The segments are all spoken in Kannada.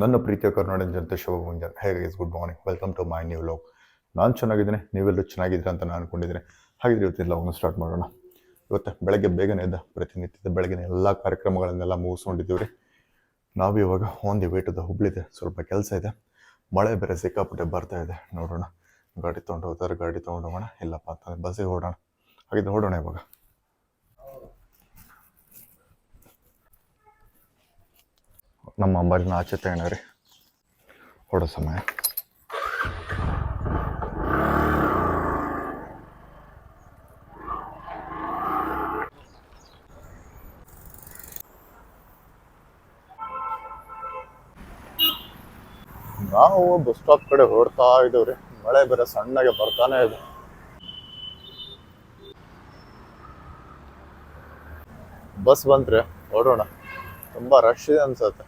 ನನ್ನ ಪ್ರೀತಿಯ ಕರ್ನಾಟಕ ಜನತೆ ಶುಭ ಮುಂಜಾನೆ hey guys good morning welcome to my new vlog ನಾನು ಚೆನ್ನಾಗಿದ್ದೀನಿ, ನೀವೆಲ್ಲರೂ ಚೆನ್ನಾಗಿದ್ದೀರಾ ಅಂತ ನಾನು ಅನ್ಕೊಂಡಿದ್ದೀನಿ. ಹಾಗಿದ್ರೆ ಇವತ್ತಿನ ಲಾಗ್ನ ಸ್ಟಾರ್ಟ್ ಮಾಡೋಣ. ಇವತ್ತು ಬೆಳಗ್ಗೆ ಬೇಗನೆ ಇದ್ದ ಪ್ರತಿನಿತ್ಯದ ಬೆಳಗಿನ ಎಲ್ಲ ಕಾರ್ಯಕ್ರಮಗಳನ್ನೆಲ್ಲ ಮುಗಿಸ್ಕೊಂಡಿದ್ದೀವಿ ರೀ ನಾವು ಇವಾಗ on the way to the ಹುಬ್ಳಿದೆ, ಸ್ವಲ್ಪ ಕೆಲಸ ಇದೆ. ಮಳೆ ಬೇರೆ ಸಿಕ್ಕಾಪಟ್ಟೆ ಬರ್ತಾ ಇದೆ. ನೋಡೋಣ. ಗಾಡಿ ತೊಗೊಂಡು ಹೋಗ್ತಾರೆ, ಗಾಡಿ ತೊಗೊಂಡು ಹೋಗೋಣ. ಇಲ್ಲಪ್ಪ ಅಂತಂದರೆ ಬಸ್ಸಿಗೆ ಹೊಡೋಣ ಹಾಗಿದ್ರೆ ನೋಡೋಣ ಇವಾಗ. ನಮ್ಮ ಅಂಬಾರಿನ ಆಚೆ ತಗೋಣ ರೀ ಹೊಡೋ ಸಮಯ. ನಾವು ಬಸ್ ಸ್ಟಾಪ್ ಕಡೆ ಹೊರಡ್ತಾ ಇದ್ದೇವ್ರಿ. ಮಳೆ ಬೇರೆ ಸಣ್ಣಗೆ ಬರ್ತಾನೆ ಇದೆ. ಬಸ್ ಬಂತ್ರಿ ಹೊರಡೋಣ ತುಂಬ ರಶ್ ಇದೆ ಅನ್ಸತ್ತೆ.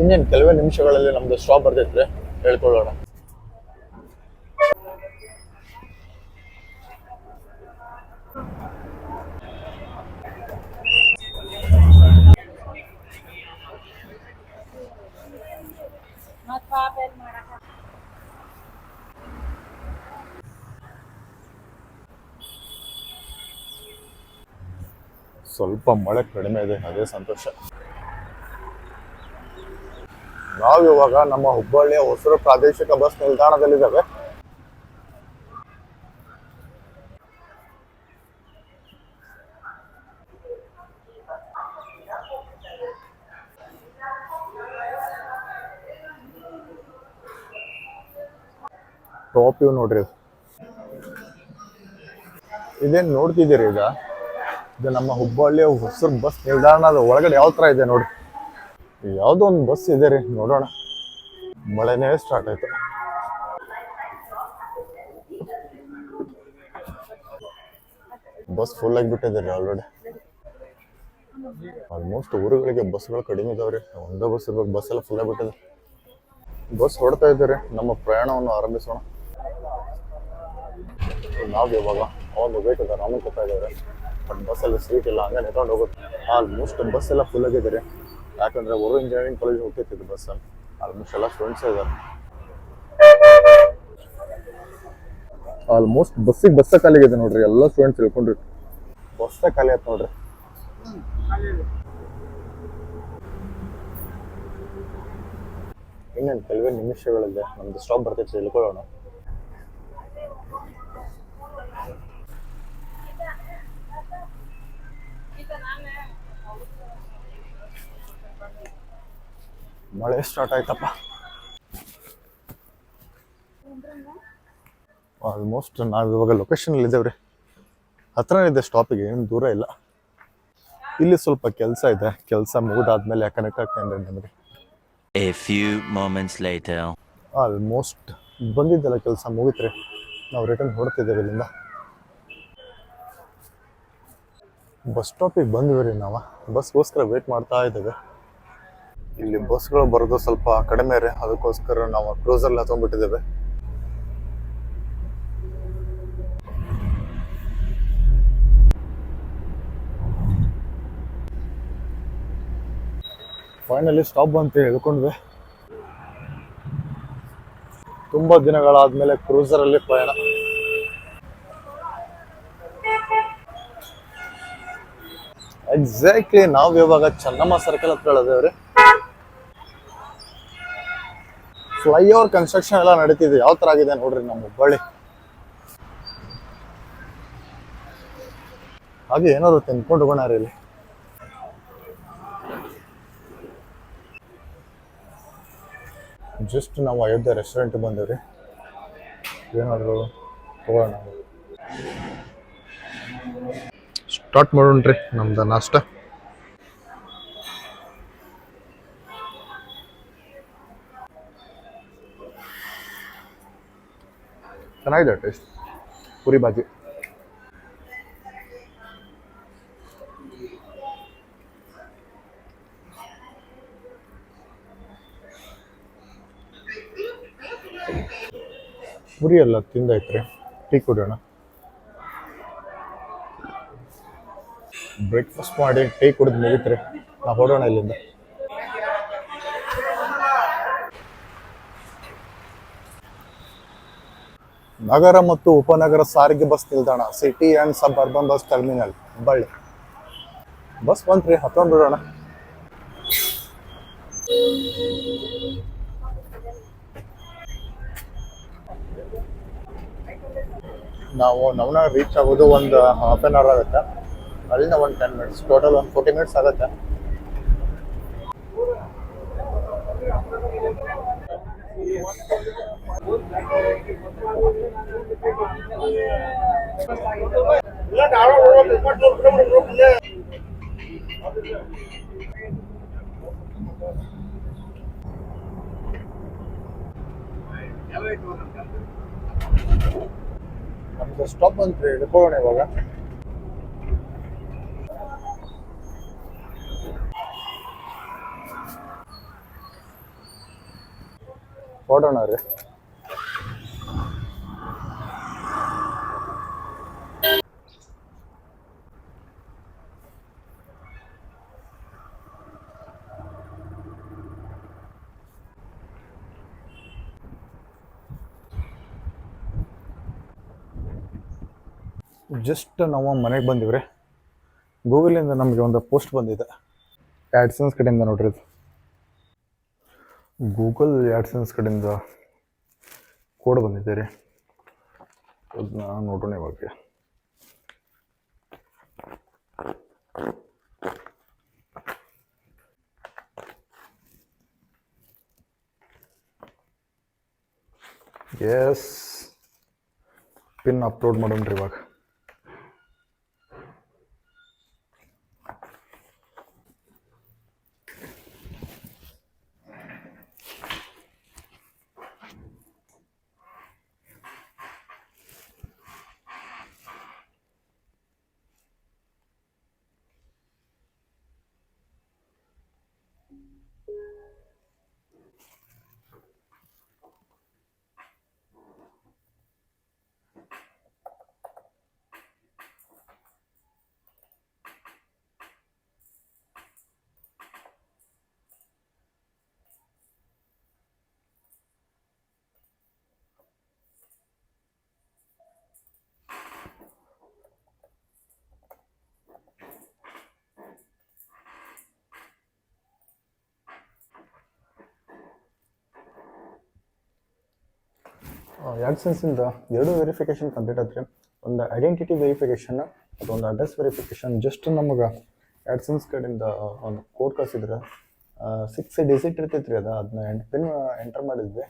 ಇನ್ನೇನು ಕೆಲವೇ ನಿಮಿಷಗಳಲ್ಲಿ ನಮ್ದು ಸ್ಟಾಪ್ ಬರ್ತೈತ್ರಿ ಹೇಳ್ಕೊಳ್ಳೋಣ. ಸ್ವಲ್ಪ ಮಳೆ ಕಡಿಮೆ ಇದೆ ಅದೇ ಸಂತೋಷ. ನಾವು ಇವಾಗ ನಮ್ಮ ಹುಬ್ಬಳ್ಳಿಯ ಹೊಸರು ಪ್ರಾದೇಶಿಕ ಬಸ್ ನಿಲ್ದಾಣದಲ್ಲಿದ್ದಾವೆ. ಟಾಪ್ ಇವ್ ನೋಡ್ರಿ. ಇದು. ಇದೇನ್ ನೋಡ್ತಿದ್ದೀರಿ ಈಗ? ಇದು ನಮ್ಮ ಹುಬ್ಬಳ್ಳಿಯ ಹೊಸರು ಬಸ್ ನಿಲ್ದಾಣದ ಒಳಗಡೆ ಯಾವ ತರ ಇದೆ ನೋಡಿ ಯಾವುದೋ ಒಂದು ಬಸ್ ಇದೆ ರೀ, ನೋಡೋಣ. ಮಳೆನೇ ಸ್ಟಾರ್ಟ್ ಆಯ್ತು. ಬಸ್ ಫುಲ್ ಆಗಿಬಿಟ್ಟಿದೆ ರೀ ಆಲ್ರೆಡಿ ಆಲ್ಮೋಸ್ಟ್ ಊರುಗಳಿಗೆ ಬಸ್ಗಳು ಕಡಿಮೆ ಇದಾವ್ರಿ ಒಂದೇ ಬಸ್ ಇರ್ಬೇಕು ಬಸ್ ಎಲ್ಲ ಫುಲ್ ಆಗಿಬಿಟ್ಟಿದೆ. ಬಸ್ ಹೊಡ್ತಾ ಇದ್ದಾರೆ, ನಮ್ಮ ಪ್ರಯಾಣವನ್ನು ಆರಂಭಿಸೋಣ. ನಾವು ಇವಾಗ ಒಂದು ವೇಟ್ ಇದೆ ರಾಮನ್ ಕೊಡ್ತಾ ಇದ್ದೇವೆ ಬಟ್ ಬಸ್ಸಲ್ಲಿ ಸೀಟ್ ಇಲ್ಲ, ಹಂಗೆ ನಿಂತ್ಕೊಂಡು ಹೋಗುತ್ತೆ. ಆಲ್ಮೋಸ್ಟ್ ಬಸ್ ಎಲ್ಲ ಫುಲ್ ಆಗಿದೆ ರೀ ಯಾಕಂದ್ರೆ ಅವರು ಇಂಜಿನಿಯರಿಂಗ್ ಕಾಲೇಜ್ ಹೋಗ್ತಿತ್ತು ಬಸ್ ಆಲ್ಮೋಸ್ಟ್ ಎಲ್ಲ ಸ್ಟೂಡೆಂಟ್ಸ್ ಇದ್ದಾರೆ ಆಲ್ಮೋಸ್ಟ್ ಬಸ್ಸಿಗೆ ಬಸ್ಸ ಇದೆ ನೋಡ್ರಿ ಎಲ್ಲ ಸ್ಟೂಡೆಂಟ್ಸ್ ಇಳ್ಕೊಂಡ್ರಿ. ಬಸ್ಸ ಖಾಲಿ ಆಯ್ತು ನೋಡ್ರಿ. ಇನ್ನೇನು ಕೆಲವೇ ನಿಮಿಷಗಳಲ್ಲೇ ನಮ್ದು ಸ್ಟಾಪ್ ಬರ್ತೈತೆ ಇಳ್ಕೊಳ್ಳೋಣ ಮಳೆ ಸ್ಟಾರ್ಟ್ ಆಯ್ತಪ್ಪ. ಆಲ್ಮೋಸ್ಟ್ ನಾವು ಇವಾಗ ಲೊಕೇಶನ್ ಇದ್ದೇವ್ರಿ. ಹತ್ರ ಇದೆ ಸ್ಟಾಪಿಗೆ ಏನು ದೂರ ಇಲ್ಲ. ಇಲ್ಲಿ ಸ್ವಲ್ಪ ಕೆಲಸ ಇದೆ ಕೆಲಸ ಮುಗಿದಾದ್ಮೇಲೆ ಕನೆಕ್ಟ್ ಆಗ್ತೇನೆ ನಿಮಗೆ. A few moments later. Almost ಬಂದಿದ್ದೆಲ್ಲ ಕೆಲಸ ಮುಗಿತ್ರಿ. ನಾವು ರಿಟರ್ನ್ ಹೊಡ್ತಿದ್ದೇವೆ ಇಲ್ಲಿಂದ. ಬಸ್ ಸ್ಟಾಪಿಗೆ ಬಂದ್ವಿ ರೀ ನಾವು. ಬಸ್ಗೋಸ್ಕರ ವೇಟ್ ಮಾಡ್ತಾ ಇದ್ದೇವೆ. ಇಲ್ಲಿ ಬಸ್ಗಳು ಬರೋದು ಸ್ವಲ್ಪ ಕಡಿಮೆ ರೀ ಅದಕ್ಕೋಸ್ಕರ ನಾವು ಕ್ರೂಸರ್ ಹತ್ಕೊಂಡ್ಬಿಟ್ಟಿದ್ದೇವೆ ಫೈನಲಿ ಸ್ಟಾಪ್ ಅಂತ ಹೇಳ್ಕೊಂಡ್ವಿ ತುಂಬಾ ದಿನಗಳಾದ್ಮೇಲೆ ಕ್ರೂಸರ್ ಅಲ್ಲಿ ಪ್ರಯಾಣ. ಎಕ್ಸಾಕ್ಟ್ಲಿ ನಾವು ಇವಾಗ ಚೆನ್ನಮ್ಮ ಸರ್ಕಲ್ ಹತ್ರ ಇಳದೇವ್ರಿ ಫ್ಲೈಓವರ್ ಕನ್ಸ್ಟ್ರಕ್ಷನ್ ಎಲ್ಲ ನಡೀತಿದೆ. ಯಾವ ತರ ಆಗಿದೆ ನೋಡ್ರಿ ನಮ್ಮ ಹುಬ್ಬಳ್ಳಿ? ಹಾಗೆ ಏನಾದ್ರು ತಿನ್ಕೊಂಡು ಹೋಗೋಣ ಇಲ್ಲಿ. ಜಸ್ಟ್ ನಾವು ಅಯೋಧ್ಯೆ ರೆಸ್ಟೋರೆಂಟ್ ಬಂದೇವ್ರಿ. ಏನಾದರೂ ತಗೋಣ ಸ್ಟಾರ್ಟ್ ಮಾಡೋಣ್ರಿ ನಮ್ದು ನಾಷ್ಟ. ಚೆನ್ನಾಗಿದೆ ಟೇಸ್ಟ್. ಪುರಿ ಬಾಜಿ. ಪುರಿ ಎಲ್ಲ ತಿಂದೈತ್ರಿ ಟೀ ಕುಡಿಯೋಣ. ಬ್ರೇಕ್ಫಾಸ್ಟ್ ಮಾಡಿ ಟೀ ಕುಡಿದು ಮುಗಿತ್ರಿ, ನಾವು ಹೊಡೋಣ ಇಲ್ಲಿಂದ. ನಗರ ಮತ್ತು ಉಪನಗರ ಸಾರಿಗೆ ಬಸ್ ನಿಲ್ದಾಣ, city and suburban bus terminal, ಬಳ್ಳಿ. ಬಸ್ ಬಂತ್ರಿ ಹತ್ಕೊಂಡು ಬಿಡೋಣ. ನಾವು ನವನ ರೀಚ್ ಆಗೋದು ಒಂದು ಹಾಫ್ ಆನ್ ಅವರ್ ಆಗುತ್ತೆ. ಅಲ್ಲಿಂದ ಒಂದು ಟೆನ್ ಮಿನಿಟ್ಸ್ ಟೋಟಲ್ ಒಂದು ಫೋರ್ಟಿ ಮಿನಿಟ್ಸ್ ಆಗುತ್ತೆ. ನಮ್ದು ಸ್ಟಾಪ್ ಬಂತ್ರಿ ಇಳ್ಕೊಳ್ಳೋಣ ಇವಾಗ. ಹೊಡೋಣ ಜಸ್ಟ್ ನಾವು ಮನೆಗೆ ಬಂದಿವ್ರಿ. ಗೂಗಲಿಂದ ನಮಗೆ ಒಂದು ಪೋಸ್ಟ್ ಬಂದಿದೆ. ಆ್ಯಡ್ಸನ್ಸ್ ಕಡೆಯಿಂದ ನೋಡ್ರಿ ಇದು. ಗೂಗಲ್ ಆ್ಯಡ್ಸನ್ಸ್ ಕಡೆಯಿಂದ ಕೋಡ್ ಬಂದಿದೆ ರೀ. ಅದನ್ನ ನೋಡೋಣ ಇವಾಗ. ಎಸ್ ಪಿನ್ ಅಪ್ಲೋಡ್ ಮಾಡೋಣ ರೀ ಇವಾಗ ಸೆನ್ಸಿಂದ ಎರಡು ವೆರಿಫಿಕೇಷನ್ ಕಂಪ್ಲೀಟ್ ಆದ್ರೆ, ಒಂದು ಐಡೆಂಟಿಟಿ ವೆರಿಫಿಕೇಷನ್ ಅದೊಂದು ಅಡ್ರೆಸ್ ವೆರಿಫಿಕೇಷನ್ ಜಸ್ಟ್ ನಮಗೆ ಆ್ಯಡ್ಸೆನ್ಸ್ ಕಡೆಯಿಂದ ಒಂದು ಕೋಡ್ ಕಳಿಸಿದ್ರೆ ಸಿಕ್ಸ್ ಡಿಜಿಟ್ ಇರ್ತೈತೆ ರೀ ಅದು ಅದನ್ನ ಎಂಟು ಪಿನ್ ಎಂಟರ್ ಮಾಡಿದ್ವಿ,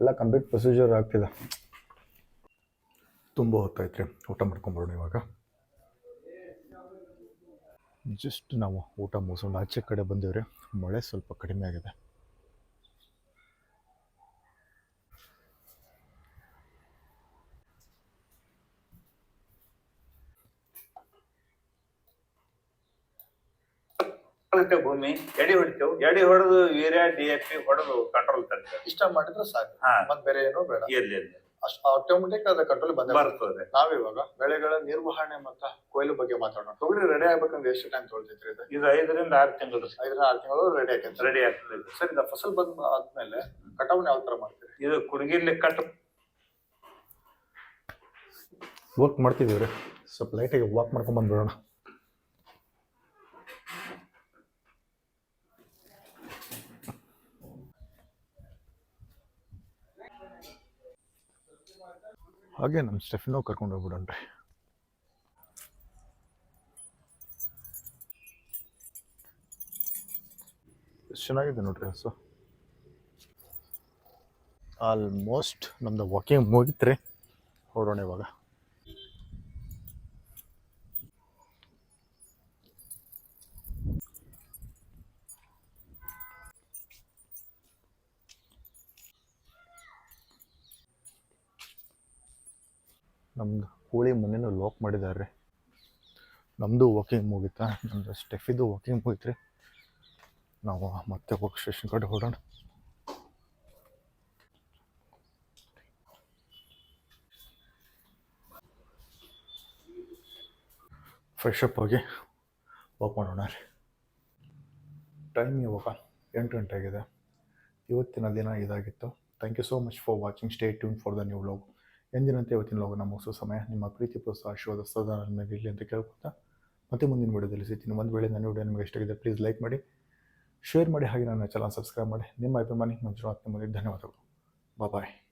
ಎಲ್ಲ ಕಂಪ್ಲೀಟ್ ಪ್ರೊಸೀಜರ್ ಆಗ್ತಿದೆ. ತುಂಬ ಹೊತ್ತಾಯ್ತು ರೀ ಊಟ ಮಾಡ್ಕೊಂಬರೋಣ ಇವಾಗ. ಜಸ್ಟ್ ನಾವು ಊಟ ಮುಗಿಸ್ಕೊಂಡು ಆಚೆ ಕಡೆ ಬಂದೇವ್ರಿ, ಮಳೆ ಸ್ವಲ್ಪ ಕಡಿಮೆ ಆಗಿದೆ. ಹೊಡಿತೇವೆ ಭೂಮಿ ಎಡಿ ಹೊಡಿತೇವೆ. ಎಡಿ ಹೊಡೆದು ಯೂರಿಯಾ ಡಿ ಎಫ್ ಪಿ ಹೊಡೆದು ಕಂಟ್ರೋಲ್ ತರ್ತೇವೆ ಇಷ್ಟ ಮಾಡಿದ್ರೆ ಸಾಕು. ಹಾ. ಮತ್ತೆ ಬೇರೆ ಏನೋ ಬೇಡ. ಇರ್ಲಿ ಇರ್ಲಿ ಅಷ್ಟು ಆಟೋಮೆಟಿಕ್ ಅದ ಕಂಟ್ರೋಲ್ ಬಂದ ಬರ್ತದೆ. ನಾವಿವಾಗ ಬೆಳೆಗಳ ನಿರ್ವಹಣೆ ಮತ್ತ ಕೊಯ್ಲು ಬಗ್ಗೆ ಮಾತಾಡೋಣ. ತೊಗರಿ ರೆಡಿ ಆಗ್ಬೇಕಂದ್ರೆ ಎಷ್ಟು ಟೈಮ್ ತೊಗೊಳ್ತೈತ್ರಿ ಇದು? ಇದು ಐದರಿಂದ ಆರು ತಿಂಗಳು ಐದರಿಂದ ಆರು ತಿಂಗಳು ರೆಡಿ ಆಗ್ತದೆ ರೆಡಿ ಆಗ್ತದೆ. ಇದು. ಸರ್ ಇದು ಫಸಲ್ ಬಂದ ಆದ್ಮೇಲೆ ಕಟಾವಣೆ ಯಾವ ತರ ಮಾಡ್ತೀರಿ? ಇದು ಕುಡುಗಿರ್ಲಿ ಕಟ್. ವರ್ಕ್ ಮಾಡ್ತಿದೀವಿ ರೀ ಸ್ವಲ್ಪ ಲೈಟಾಗಿ ವಾಕ್ ಮಾಡ್ಕೊಂಡ್ ಬಂದ್ಬಿಡೋಣ. ಹಾಗೆ ನಮ್ಮ ಸ್ಟೆಫಿನೋ ಕರ್ಕೊಂಡು ಹೋಗ್ಬಿಡೋಣ್ರಿ ಚೆನ್ನಾಗಿದೆ ನೋಡ್ರಿ ಸೊ ಆಲ್ಮೋಸ್ಟ್ ನಮ್ಮದು ವಾಕಿಂಗ್ ಮುಗಿತ್ರಿ. ಹೊರಡೋಣ ಇವಾಗ. ನಮ್ದು ಕೋಳಿ ಮನೇನು ಲಾಕ್ ಮಾಡಿದ್ದಾರೆ ನಮ್ಮದು ವಾಕಿಂಗ್ ಮುಗೀತಾ ನಮ್ಮದು ಸ್ಟೆಫಿದು ವಾಕಿಂಗ್ ಮುಗೀತ್ರಿ. ನಾವು ಮತ್ತೆ ಹೋಗಿ ಸ್ಟೇಷನ್ ಕಡೆ ಹೊರಡೋಣ ಫ್ರೆಶ್ ಅಪ್ ಹೋಗಿ ವಾಕ್ ಮಾಡೋಣ ರೀ. ಟೈಮ್ ಇವಾಗ ಎಂಟು ಗಂಟೆ ಆಗಿದೆ. ಇವತ್ತಿನ ದಿನ ಇದಾಗಿತ್ತು. Thank you so much for watching stay tune for the new vlog ಎಂದಿನಂತೆ ಇವತ್ತಿನ ನಮ್ಮ ಹೊಸ ಸಮಯ ನಿಮ್ಮ ಪ್ರೀತಿ ಪ್ರೋತ್ಸಾಹ, ಆಶೀರ್ವಾದ ಸದಾ ನನ್ನ ಮೇಲೆ ಇರಲಿ ಅಂತ ಕೇಳ್ಕೊತಾ ಮತ್ತೆ ಮುಂದಿನ ವಿಡಿಯೋದಲ್ಲಿ ಸಿಗ್ತೀನಿ. ಒಂದು ವೇಳೆ ನನ್ನ ವಿಡಿಯೋ ನಿಮಗೆ ಇಷ್ಟ ಪ್ಲೀಸ್ ಲೈಕ್ ಮಾಡಿ ಶೇರ್ ಮಾಡಿ ಹಾಗೆ ನನ್ನ ಚಾನಲ್ ಸಬ್ಸ್ಕ್ರೈಬ್ ಮಾಡಿ. ನಿಮ್ಮ ಅಭಿಮಾನಿ, ಮಂಜುನಾಥ್ ನಿಮಗೆ ಧನ್ಯವಾದಗಳು. ಬಾಯ್